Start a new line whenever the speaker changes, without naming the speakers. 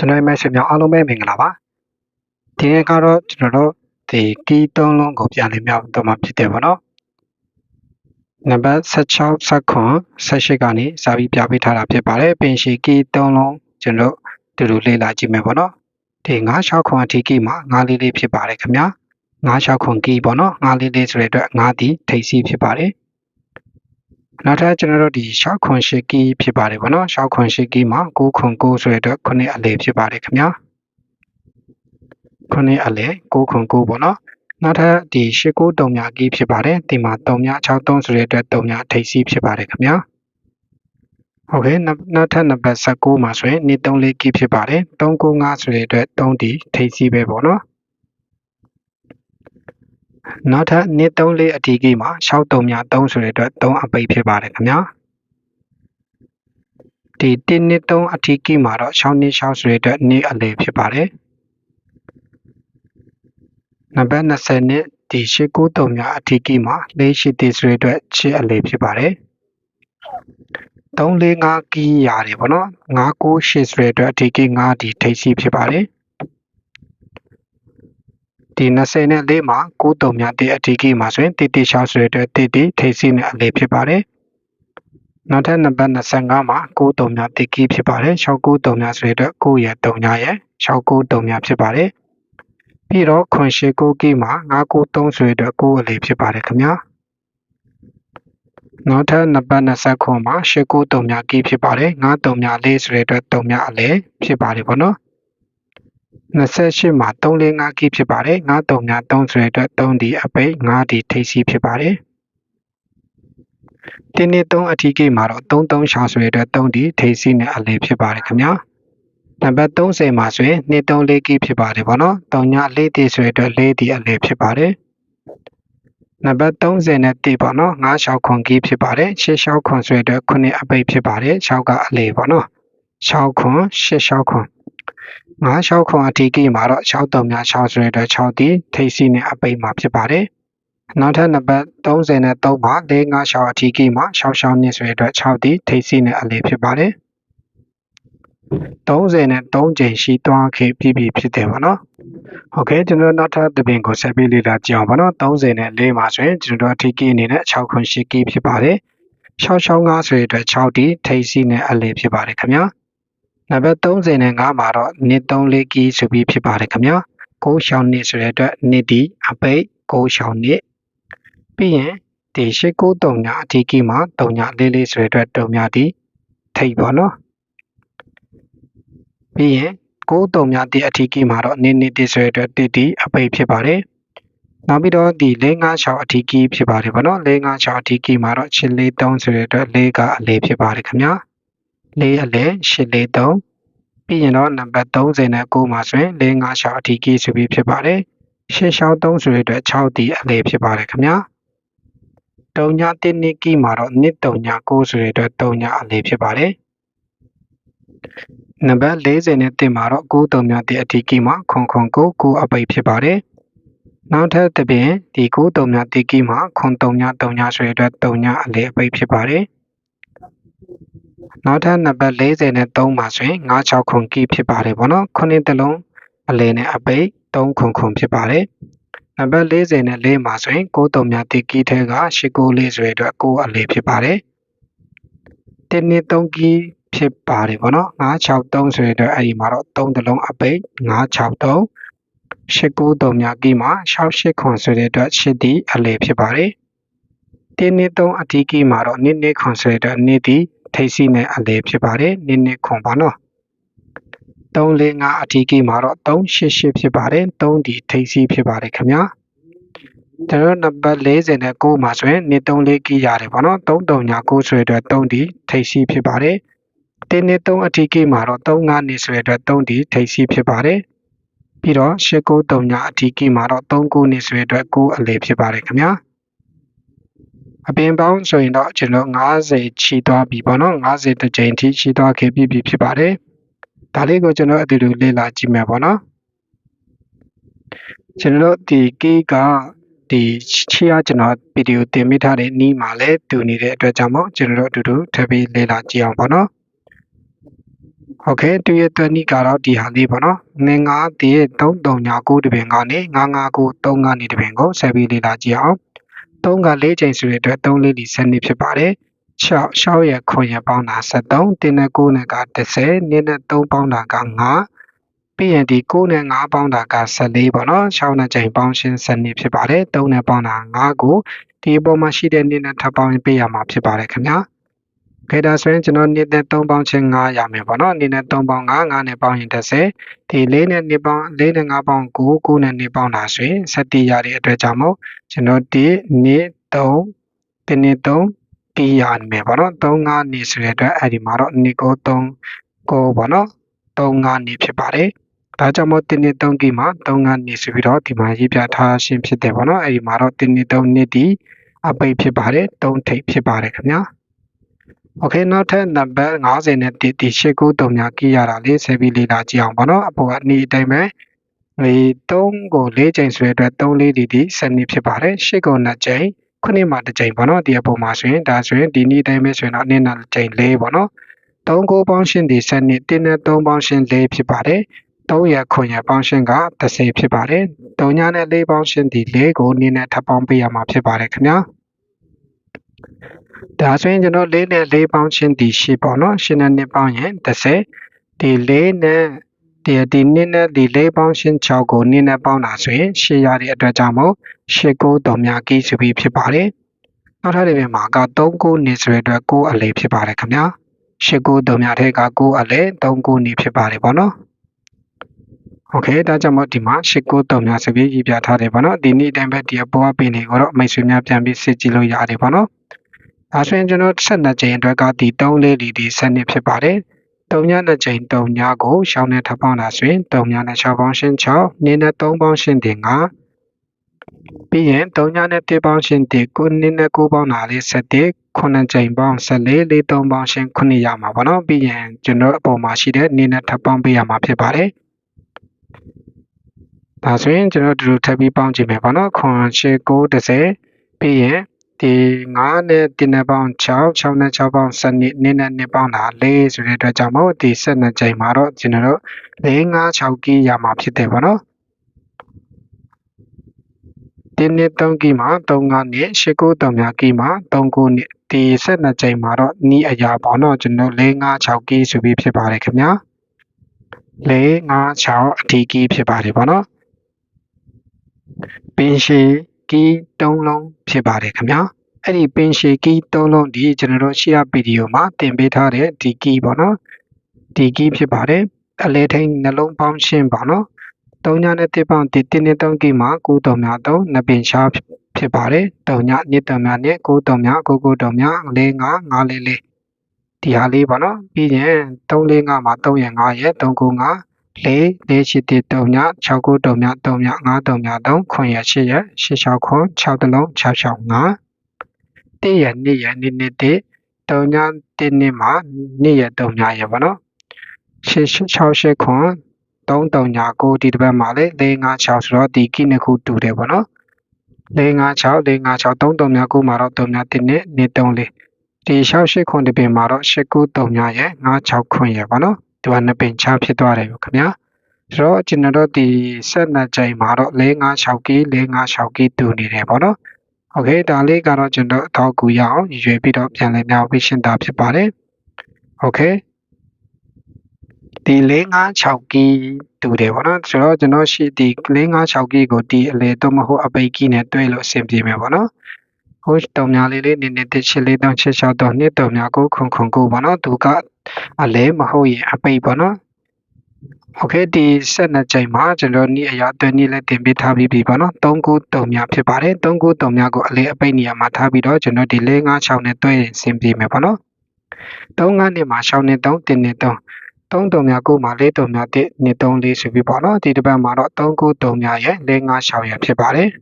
ကျွန်တော်ရဲ့မိတ်ဆွေများအားလုံးပဲမင်္ဂလာပါဒီနေ့ကတော့ကျွန်တော်တို့ဒီကီးသုံးလုံးကိုပြန်လည်မြောက်တော့မှာဖြစ်တယ်ဗောနော်နံပါတ်16 19 18ကနေစာပြီးပြပေးထားတာဖြစ်ပါတယ်ပင်ရှိကီးသုံးလုံးကျွန်တော်တို့တူတူလေ့လာကြည့်မယ်ဗောနော်ဒီ96ခွန်အထိကီးမှာ9လေးလေးဖြစ်ပါတယ်ခင်ဗျာ96ခွန်ကီးပေါ့နော်9လေးလေးဆိုတဲ့အတွက်9ဒီထိပ်စီးဖြစ်ပါတယ် နောက်ထပ်ကျွန်တော်တို့ဒီ6ခွန်8ကီးဖြစ်ပါတယ်ဗောနော်6ခွန်8ကီးမှာ9ခွန်9ဆိုတဲ့အတွက်9အလေဖြစ်ပါတယ်ခင်ဗျာ9အလေ9ခွန်9ပေါ့နော်နောက်ထပ်ဒီ8ကို3မြကီးဖြစ်ပါတယ်ဒီမှာ3မြ63ဆိုတဲ့အတွက်3မြထိပ်စီးဖြစ်ပါတယ်ခင်ဗျာဟုတ်ကဲ့နောက်ထပ်နံပါတ်19မှာဆိုရင်နေ3လေးကီးဖြစ်ပါတယ်395ဆိုတဲ့အတွက်3ဒီထိပ်စီးပဲပေါ့နော် နောက်ထပ်နှစ်3လေးအထီးကြီးမှာ63မြ3ဆိုတဲ့အတွက်3အပိတ်ဖြစ်ပါတယ်ခင်ဗျာဒီ1နှစ်3အထီးကြီးမှာတော့6နှစ်6ဆိုတဲ့အတွက်2အလေဖြစ်ပါတယ်နံပါတ်20နှစ်ဒီ893မြအထီးကြီးမှာ4ရှိသေးဆိုတဲ့အတွက်6အလေဖြစ်ပါတယ်345ကီးရတယ်ဗောနော်998ဆိုတဲ့အတွက်အထီးကြီး9ဒီထိပ်စီးဖြစ်ပါတယ် ဒီ20နဲ့4မှာ93မြတဲ့အထီးကြီးမှာဆိုရင်တိတိရှောက်ဆိုတဲ့အတွက်တိတိထိပ်စီးနဲ့အလေဖြစ်ပါတယ်နောက်ထပ်နံပါတ်25မှာ93မြတိကီးဖြစ်ပါတယ်693မြဆိုတဲ့အတွက်9ရဲ့3ညရဲ့693မြဖြစ်ပါတယ်ပြီးတော့ခွန်ရှိ9ကီးမှာ993ဆိုတဲ့အတွက်9အလေဖြစ်ပါတယ်ခင်ဗျာနောက်ထပ်နံပါတ်29မှာ893မြကီးဖြစ်ပါတယ်93မြ4ဆိုတဲ့အတွက်3မြအလေဖြစ်ပါတယ်ပေါ့နော် 28မှာ345ကီးဖြစ်ပါတယ်93မြ3ဆိုတဲ့အတွက်3ဒီအပိတ်5ဒီထိပ်စီးဖြစ်ပါတယ်တင်းနေ3အထီးကိမှာတော့33ရှာဆိုတဲ့အတွက်3ဒီထိပ်စီးနဲ့အလေဖြစ်ပါတယ်ခင်ဗျာနံပါတ်30မှာဆိုရင်234ကီးဖြစ်ပါတယ်ဗောနော်3ည4တီဆိုတဲ့အတွက်4ဒီအလေဖြစ်ပါတယ်နံပါတ်30နဲ့1ပေါ့နော်9 6ခွန်ကီးဖြစ်ပါတယ်6 6ခွန်ဆိုတဲ့အတွက်9အပိတ်ဖြစ်ပါတယ်6ကအလေပေါ့နော်6ခွန်6 6ခွန် 9 6ခွန်အထီးကိမှာတော့6 3များ6ဆိုတဲ့အတွက်6ဒီထိပ်စီးနဲ့အပိတ်မှာဖြစ်ပါတယ်နောက်ထပ်နံပါတ်30နဲ့3မှာ4 5 6အထီးကိမှာ6 6နှစ်ဆိုတဲ့အတွက်6ဒီထိပ်စီးနဲ့အလေဖြစ်ပါတယ်30နဲ့3ချိန်ရှိသွားခဲ့ပြီပြီဖြစ်တယ်ပေါ့နော်ဟုတ်ကဲ့ကျွန်တော်နောက်ထပ်တပင်ကိုဆက်ပြီးလေ့လာကြည့်အောင်ပေါ့နော်30နဲ့4မှာဆိုရင်ကျွန်တော်အထီးကိအနေနဲ့6ခွန်8ကိဖြစ်ပါတယ်665ဆိုတဲ့အတွက်6ဒီထိပ်စီးနဲ့အလေဖြစ်ပါတယ်ခင်ဗျာ နံပါတ်30နဲ့5မှာတော့နှစ်3လေးကီးဆိုပြီးဖြစ်ပါတယ်ခင်ဗျာ6ရှောင်းနှစ်ဆိုတဲ့အတွက်နှစ်ဒီအပိတ်6ရှောင်းနှစ်ပြီးရင်ဒီ893ညအထီးကီးမှာ3ညလေးလေးဆိုတဲ့အတွက်3ညဒီထိပ်ပေါ့နော်ပြီးရင်93ညဒီအထီးကီးမှာတော့နှစ်နှစ်ဒီဆိုတဲ့အတွက်တိတိအပိတ်ဖြစ်ပါတယ်နောက်ပြီးတော့ဒီ656အထီးကီးဖြစ်ပါတယ်ဗောနော်656အထီးကီးမှာတော့8 4 3ဆိုတဲ့အတွက်4ကအလေးဖြစ်ပါတယ်ခင်ဗျာ 4အလဲ843ပြီးရင်တော့နံပါတ်30နဲ့9မှာဆိုရင်456အထီးကီးဆိုပြီးဖြစ်ပါတယ်663ဆိုတဲ့အတွက်6ဒီအလဲဖြစ်ပါတယ်ခင်ဗျာတုံညာ1နှစ်ကီးမှာတော့နှစ်တုံညာ9ဆိုတဲ့အတွက်တုံညာအလဲဖြစ်ပါတယ်နံပါတ်40နဲ့တင်မှာတော့9တုံညာ1အထီးကီးမှာခွန်ခွန်9 9အပိတ်ဖြစ်ပါတယ်နောက်ထပ်တစ်ပြင်ဒီ9တုံညာ1ကီးမှာခွန်တုံညာ3ညာဆိုတဲ့အတွက်တုံညာအလဲအပိတ်ဖြစ်ပါတယ် နောက်ထပ်နံပါတ်40နဲ့3မှာဆိုရင်96ခွန်ကီဖြစ်ပါတယ်ဗောနော်ခုနှစ်တလုံးအလဲနဲ့အပိတ်3ခွန်ခွန်ဖြစ်ပါတယ်နံပါတ်40နဲ့4မှာဆိုရင်93မြတိကီထဲက89ဆိုတဲ့အတွက်9အလဲဖြစ်ပါတယ်တင်းနှစ်3ကီဖြစ်ပါတယ်ဗောနော်963ဆိုတဲ့အတွက်အဲ့ဒီမှာတော့3တလုံးအပိတ်963 893မြကီမှာ68ခွန်ဆိုတဲ့အတွက်8ဒီအလဲဖြစ်ပါတယ်တင်းနှစ်3အထီးကီမှာတော့နှစ်နှစ်ခွန်ဆိုတဲ့အတွက်နှစ်ဒီ ထိပ်စီးနဲ့အလဲဖြစ်ပါတယ်နစ်နစ်ခွန်ပါနော်345အထီးကြီးမှာတော့388ဖြစ်ပါတယ်3ဒီထိပ်စီးဖြစ်ပါတယ်ခင်ဗျာကျွန်တော်နံပါတ်40နဲ့9မှာဆိုရင်နှစ်3လေးကြီးရတယ်ပေါ့နော်339ဆိုတဲ့အတွက်3ဒီထိပ်စီးဖြစ်ပါတယ်တင်းနှစ်3အထီးကြီးမှာတော့35နှစ်ဆိုတဲ့အတွက်3ဒီထိပ်စီးဖြစ်ပါတယ်ပြီးတော့893ညအထီးကြီးမှာတော့39နှစ်ဆိုတဲ့အတွက်9အလဲဖြစ်ပါတယ်ခင်ဗျာ အပြင်ပေါင်းဆိုရင်တော့ကျွန်တော်90ချီသွားပြီပေါ့နော်90တကြိမ်ထိချီသွားခဲ့ပြီဖြစ်ပါတယ်ဒါလေးကိုကျွန်တော်အတူတူလေ့လာကြည့်မယ်ပေါ့နော်ကျွန်တော်ဒီကေးကဒီချီရကျွန်တော်ဗီဒီယိုတင်မိထားတဲ့နီးမှာလည်းတူနေတဲ့အတွက်ကြောင့်မို့ကျွန်တော်တို့အတူတူထပ်ပြီးလေ့လာကြည့်အောင်ပေါ့နော် โอเคသူရဲ့တွက်နီကတော့ဒီဟာလေးပေါ့နော်ငငါးတည်း339တပင်ကနေ959 3ကနေတပင်ကိုဆက်ပြီးလေ့လာကြည့်အောင် 3က4ချိန်ဆိုတဲ့အတွက်3လေးဒီစနစ်ဖြစ်ပါတယ်6 6ရဲ့ခွန်ရပေါင်းတာ73တင်းနဲ့9နဲ့က30နင်းနဲ့3ပေါင်းတာက9ပြီးရင်ဒီ9နဲ့5ပေါင်းတာက14ပေါ့နော်6နဲ့ချိန်ပေါင်းရှင်းစနစ်ဖြစ်ပါတယ်3နဲ့ပေါင်းတာ5ကိုဒီအပေါ်မှာရှိတဲ့နင်းနဲ့ထပ်ပေါင်းပေးရမှာဖြစ်ပါတယ်ခင်ဗျာ ခေဒါဆိုရင်ကျွန်တော်နေ့နဲ့3ပေါင်းချင်း9ရမယ်ပေါ့နော်နေ့နဲ့3ပေါင်း9 9နဲ့ပေါင်းရင်30ဒီ4နဲ့နေ့ပေါင်း4နဲ့5ပေါင်း9 9နဲ့နေ့ပေါင်းတာဆိုရင်17ရတဲ့အတွက်ကြောင့်မို့ကျွန်တော်ဒီနေ့3ဒီနေ့3တီးရမယ်ပေါ့နော်3 5နေဆိုတဲ့အတွက်အဲ့ဒီမှာတော့နေ့ကို3ကိုပေါ့နော်3 5နေဖြစ်ပါတယ်ဒါကြောင့်မို့တင်းနှစ်3ကီမှာ3ကနေဆိုပြီးတော့ဒီမှာရေးပြထားရှင်းဖြစ်တယ်ပေါ့နော်အဲ့ဒီမှာတော့တင်းနှစ်3နှစ်ဒီအပိတ်ဖြစ်ပါတယ်3ထိပ်ဖြစ်ပါတယ်ခင်ဗျာ โอเคနောက်ထပ်နံပါတ်50နဲ့တီတီ89များကြည့်ရတာလေးဆက်ပြီးလေ့လာကြည့်အောင်ပေါ့နော်အပေါ်ကနေအတိုင်းပဲဒီ3ကို4ချိန်ဆွဲအတွက်3လေးဒီဒီစနစ်ဖြစ်ပါတယ်8ကို2ချိန်ခုနှစ်မှာတစ်ချိန်ပေါ့နော်ဒီအပေါ်မှာဆိုရင်ဒါဆိုရင်ဒီနေ့တိုင်းပဲဆိုရင်တော့နေ့နဲ့ချိန်4ပေါ့နော်3ကိုပေါင်းရှင်းဒီစနစ်1နဲ့3ပေါင်းရှင်း4ဖြစ်ပါတယ်3ရခွန်ရပေါင်းရှင်းက30ဖြစ်ပါတယ်။3ညနဲ့4ပေါင်းရှင်းဒီ4ကိုနည်းနဲ့ထပ်ပေါင်းပေးရမှာဖြစ်ပါတယ်ခင်ဗျာ။ ဒါဆိုရင်ကျွန်တော်၄နဲ့၄ပေါင်းချင်းဒီရှိပေါ့နော်၈နဲ့၂ပေါင်းရင်30ဒီ၄နဲ့ဒီဒီနင်းနဲ့ဒီလေးပေါင်းရှင်း6ကိုနင်းနဲ့ပေါင်းတာဆိုရင်ရှင်းရတဲ့အတွက်ကြောင့်မို့ရှင်းကိုတော်များကြီးဆိုပြီးဖြစ်ပါတယ်။နောက်ထပ်ဒီပြင်မှာက3ကိုနင်းဆိုရတဲ့6အလေးဖြစ်ပါတယ်ခင်ဗျာ။ရှင်းကိုတော်များတဲ့က6အလေး3ကိုနင်းဖြစ်ပါတယ်ပေါ့နော်။ Okay ဒါကြောင့်မို့ဒီမှာရှင်းကိုတော်များဆိုပြီးရေးပြထားတယ်ပေါ့နော်။ဒီနေ့အတိုင်းပဲဒီအပေါ်အပင်တွေကိုတော့မိတ်ဆွေများပြန်ပြီးစစ်ကြည့်လို့ရတယ်ပေါ့နော်။ ဒါဆိုရင်ကျွန်တော်12ချိန်အတွက်ကဒီ3လေးဒီဒီစနစ်ဖြစ်ပါတယ်3ညနဲ့ချိန်3ညကိုရှောင်းနဲ့ထပ်ပေါင်းတာဆိုရင်3ညနဲ့6ပေါင်းရှင်း6နင်းနဲ့3ပေါင်းရှင်းတင်5ပြီးရင်3ညနဲ့1ပေါင်းရှင်း1 9နင်းနဲ့9ပေါင်းတာလေး7 9ချိန်ပေါင်း14လေး3ပေါင်းရှင်း9ရမှာပေါ့နော်ပြီးရင်ကျွန်တော်အပေါ်မှာရှိတဲ့နင်းနဲ့ထပ်ပေါင်းပေးရမှာဖြစ်ပါတယ်ဒါဆိုရင်ကျွန်တော်ဒီလိုထပ်ပြီးပေါင်းကြည့်မယ်ပေါ့နော်ခွန်8 9 30ပြီးရင် ဒီ9နဲ့1နဲ့ပေါင်း6 6နဲ့6ပေါင်း7နှစ်နဲ့2ပေါင်းတာ4ဆိုတဲ့အတွက်ကြောင့်မို့ဒီ12ချိန်မှာတော့ကျွန်တော်တို့4 5 6ကီးရမှာဖြစ်တယ်ပေါ့နော်တင်းနှစ်3ကီးမှာ3 5နှစ်8 9 3များကီးမှာ3 9နှစ်ဒီ12ချိန်မှာတော့နီးအရာပေါ့နော်ကျွန်တော်4 5 6ကီးဆိုပြီးဖြစ်ပါတယ်ခင်ဗျာ4 5 6အထီးကီးဖြစ်ပါတယ်ပေါ့နော်ပင်ရှည် ကီး၃လုံးဖြစ်ပါတယ်ခင်ဗျာအဲ့ဒီပင်ရှည်ကီး၃လုံးဒီကျွန်တော်တို့ရှေ့ဗီဒီယိုမှာတင်ပေးထားတဲ့ဒီကီးပေါ့နော်ဒီကီးဖြစ်ပါတယ်အလဲထိန်နှလုံးပေါင်းရှင်းပါနော်၃ညနဲ့တစ်ပေါင်းတစ်တင်းနဲ့၃ကီးမှာ9တုံများ3နှစ်ပင်ရှားဖြစ်ပါတယ်၃ညနှစ်တုံများနဲ့9တုံများ9 9တုံများ4 5 5 4 4ဒီဟာလေးပေါ့နော်ပြီးရင်3 4 5မှာ3ရ5ရ3 9 5 လေးလေးရှိတစ်တုံည6ခုတုံည3ည5တုံည3ခွန်ရ8ရ8 6ခွန်6တလုံး6 6 5တစ်ရ2ရ2နှစ်တစ်တုံည1နှစ်မှာ2ရ3ညရပါနော်8 6 8ခွန်3တုံည9ဒီတစ်ပတ်မှာလေ4 5 6ဆိုတော့ဒီကိနှစ်ခုတူတယ်ပေါ့နော်4 5 6 4 5 6 3တုံည9မှာတော့3ည1နှစ်နှစ်3လေးဒီ6 8ခွန်ဒီပင်မှာတော့8 9တုံညရ5 6ခွန်ရပါနော် သူကနှစ်ပင်ချဖြစ်သွားတယ်ခင်ဗျာဆိုတော့ကျွန်တော်တို့ဒီဆက်နှစ်ချိန်မှာတော့4 5 6ကီ4 5 6ကီတူနေတယ်ပေါ့နော်โอเคဒါလေးကတော့ကျွန်တော်အထောက်ကူရအောင်ရွေပြီးတော့ပြန်လည်များပြီးရှင်းတာဖြစ်ပါတယ်โอเคဒီ4 5 6ကီတူတယ်ပေါ့နော်ဆိုတော့ကျွန်တော်ရှိဒီ4 5 6ကီကိုဒီအလေတော့မဟုတ်အပိတ်ကီနဲ့တွဲလို့အဆင်ပြေမယ်ပေါ့နော် ဟိုတုံများလေးလေးနည်းနည်းတစ်ချစ်လေးတောင်းချစ်ချောက်တော့နှစ်တုံများကိုခုံခုံကိုပေါ့နော်သူကအလဲမဟုတ်ရင်အပိတ်ပေါ့နော်โอเคဒီဆက်နှစ်ချိန်မှာကျွန်တော်နီးအရာတွဲနီးလည်းတင်ပေးထားပြီးပြီပေါ့နော်3ခု3များဖြစ်ပါတယ်3ခု3များကိုအလေးအပိတ်နေရာမှာထားပြီးတော့ကျွန်တော်ဒီ4 5 6နဲ့တွဲရင်ဆင်ပြေမယ်ပေါ့နော်3 5နဲ့မှာ6နဲ့3 1နဲ့3 3တုံများ9မှာ4တုံများ1 2 3 4ဆိုပြီးပေါ့နော်ဒီတစ်ပတ်မှာတော့3 9 3များရဲ့4 5 6ရဖြစ်ပါတယ်